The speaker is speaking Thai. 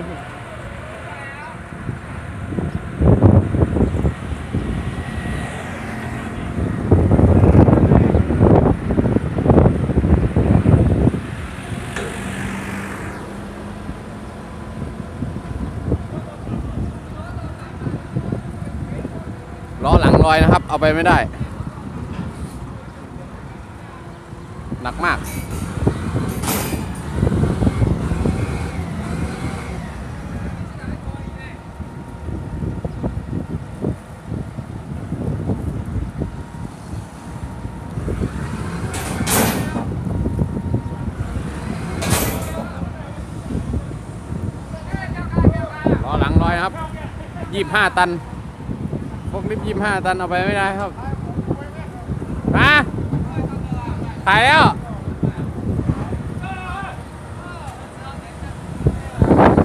ล้อหลังลอยนะครับ เอาไปไม่ได้ หนักมาก ล้อหลังลอย นะครับยี่ห้าตันพวกลิฟยี่ห้าตันเอาไปไม่ได้ครับมาถ่ายแล้ว